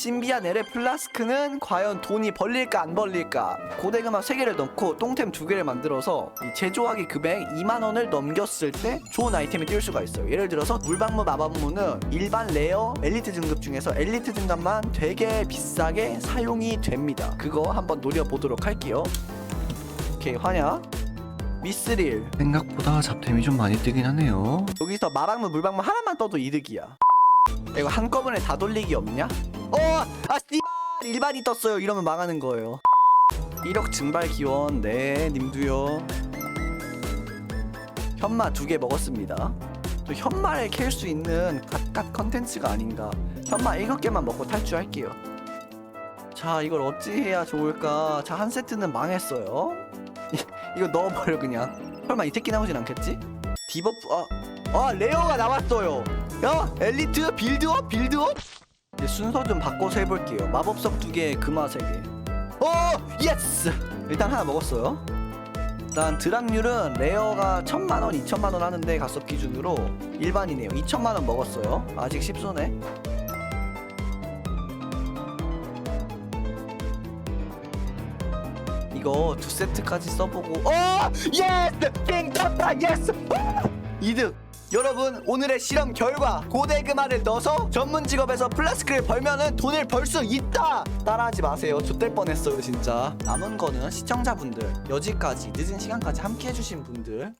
신비한 LA 플라스크는 과연 돈이 벌릴까 안 벌릴까? 고대금화 3개를 넣고 똥템 2개를 만들어서 이 제조하기 금액 2만원을 넘겼을 때 좋은 아이템이 뜰 수가 있어요. 예를 들어서 물방무 마법무는 일반 레어 엘리트 등급 중에서 엘리트 등급만 되게 비싸게 사용이 됩니다. 그거 한번 노려보도록 할게요. 오케이 환약 미스릴. 생각보다 잡템이 좀 많이 뜨긴 하네요. 여기서 마방무 물방무 하나만 떠도 이득이야. 이거 한꺼번에 다 돌리기 없냐? 어! 아 씨발 일반이 떴어요. 이러면 망하는 거예요. 1억 증발 기원. 네 님도요. 현마 두 개 먹었습니다. 또 현마를 캘 수 있는 갓갓 컨텐츠가 아닌가. 현마 7개만 먹고 탈주할게요. 자 이걸 어찌 해야 좋을까? 자 한 세트는 망했어요. 이거 넣어버려 그냥. 설마 이 새끼 나오진 않겠지? 디버프 아, 아 레어가 나왔어요. 야 엘리트 빌드업 빌드업 이제 순서 좀 바꿔서 해볼게요. 마법석 두 개 금화 세개. 어 예스 일단 하나 먹었어요. 일단 드랍률은 레어가 천만 원 이천만 원 하는데 가섭 기준으로 일반이네요. 이천만 원 먹었어요. 아직 10손에 이거 두 세트까지 써보고 어! 예스 킹 떴다! 예스 이득 여러분 오늘의 실험 결과 고대 금화를 넣어서 전문 직업에서 플라스크를 벌면은 돈을 벌 수 있다! 따라하지 마세요. 좆될 뻔했어요 진짜. 남은 거는 시청자분들 여지까지 늦은 시간까지 함께 해주신 분들